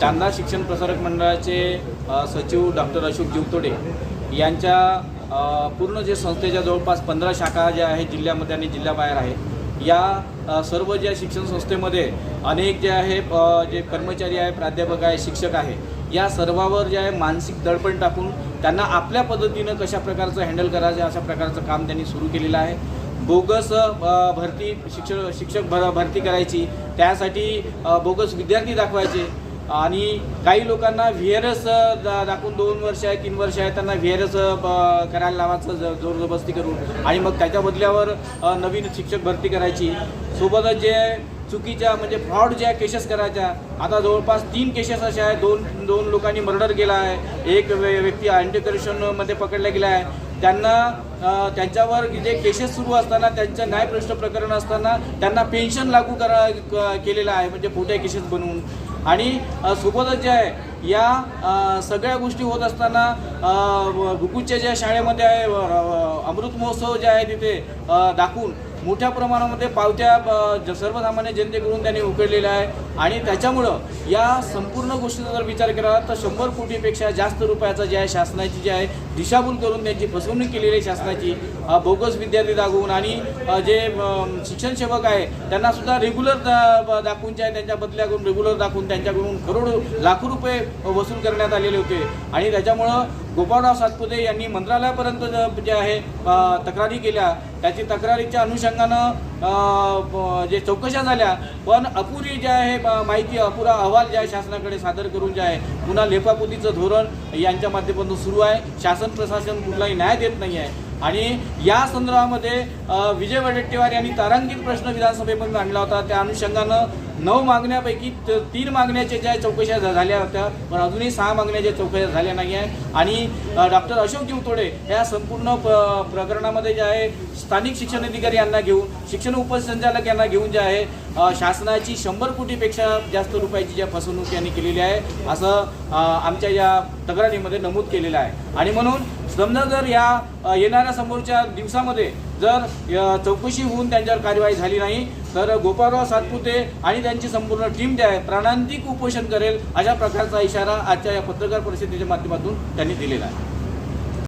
चांदा शिक्षण प्रसारक मंडळाचे सचिव डॉक्टर अशोक जीवतोडे यांच्या पूर्ण जे संस्थेच्या जवळपास पंधरा शाखा ज्या आहेत जिल्ह्यामध्ये आणि जिल्ह्याबाहेर आहे या सर्व ज्या शिक्षण संस्थेमध्ये अनेक जे आहे जे कर्मचारी आहे प्राध्यापक आहे शिक्षक आहे या सर्वावर जे आहे मानसिक दडपण टाकून त्यांना आपल्या पद्धतीनं कशा प्रकारचं हँडल करायचं अशा प्रकारचं काम त्यांनी सुरू केलेलं आहे. बोगस भरती शिक्षक शिक्षक भर भरती करायची त्यासाठी बोगस विद्यार्थी दाखवायचे आणि काही लोकांना व्ही आर एस दाखवून दोन वर्ष आहे तीन वर्ष आहे त्यांना व्ही आर एस करायला लावायचं ज- जोर जबरदस्ती करून. आणि मग त्याच्या बदल्यावर नवीन शिक्षक भरती करायची. सोबतच जे चुकीच्या म्हणजे फ्रॉड ज्या केसेस करायच्या आता जवळपास तीन केसेस अशा आहेत दोन दोन लोकांनी मर्डर केला आहे. एक व्य- व्यक्ती अँटी करप्शनमध्ये पकडला गेला आहे. त्यांना त्यांच्यावर जे केसेस सुरू असताना त्यांचं न्यायप्रश्न प्रकरण असताना त्यांना पेन्शन लागू करा क- केलेलं आहे म्हणजे खोट्या केसेस बनवून. आणि सोबतच जे आहे या सगळ्या गोष्टी होत असताना गुकुच्या ज्या शाळेमध्ये आहे अमृत महोत्सव जे आहे तिथे दाखवून मोठ्या प्रमाणामध्ये पावत्या ज- सर्वसामान्य जनतेकडून त्यांनी उकडलेल्या आहे. आणि त्याच्यामुळं या संपूर्ण गोष्टीचा जर विचार केला तर शंभर कोटीपेक्षा जास्त रुपयाचा जे आहे शासनाची जी आहे दिशाभूल करून त्यांची फसवणूक केलेली आहे शासनाची. बोगस विद्यार्थी दाखवून आणि जे शिक्षण सेवक आहे त्यांना सुद्धा रेग्युलर दाखवून जे आहे त्यांच्या बदल्याकडून रेग्युलर दाखवून त्यांच्याकडून करोडो लाखो रुपये वसूल करण्यात आलेले होते. आणि त्याच्यामुळं गोपाळराव सातपुते यांनी मंत्रालयापर्यंत जे आहे तक्रारी केल्या. त्याची तक्रारीच्या अनुषंगानं जे चौकशा झाल्या पण अपुरी जे आहे माहिती अपुरा अहवाल जे आहे शासनाकडे सादर करून जे आहे पुन्हा लेपापोतीचं धोरण यांच्या माध्यमातून सुरू आहे. शासन प्रशासन कुठलाही न्याय देत नाही आहे आणि या संदर्भामध्ये विजय वडेट्टीवार यांनी तारांकित प्रश्न विधानसभेमध्ये आणला होता. त्या अनुषंगानं नऊ मागण्यापैकी तीन मागण्याच्या ज्या चौकशा झा- झाल्या होत्या पण अजूनही सहा मागण्याच्या चौकशा झाल्या नाही आहे आणि डॉक्टर अशोक जिवतोडे या संपूर्ण प- प्रकरणामध्ये जे आहे स्थानिक शिक्षण अधिकारी यांना घेऊन शिक्षण उपसंचालक यांना घेऊन जे आहे शासनाची शंभर कोटीपेक्षा जास्त रुपयाची ज्या फसवणूक यांनी केलेली आहे असं आमच्या या तक्रारीमध्ये नमूद केलेलं आहे. आणि म्हणून समजा जर या येणाऱ्या समोरच्या दिवसामध्ये जर चौकशी होऊन त्यांच्यावर कार्यवाही झाली नाही तर गोपाळराव सातपुते आणि त्यांची संपूर्ण टीम जी आहे प्राणांतिक उपोषण करेल अशा प्रकारचा इशारा आजच्या या पत्रकार परिषदेच्या माध्यमातून त्यांनी दिलेला आहे.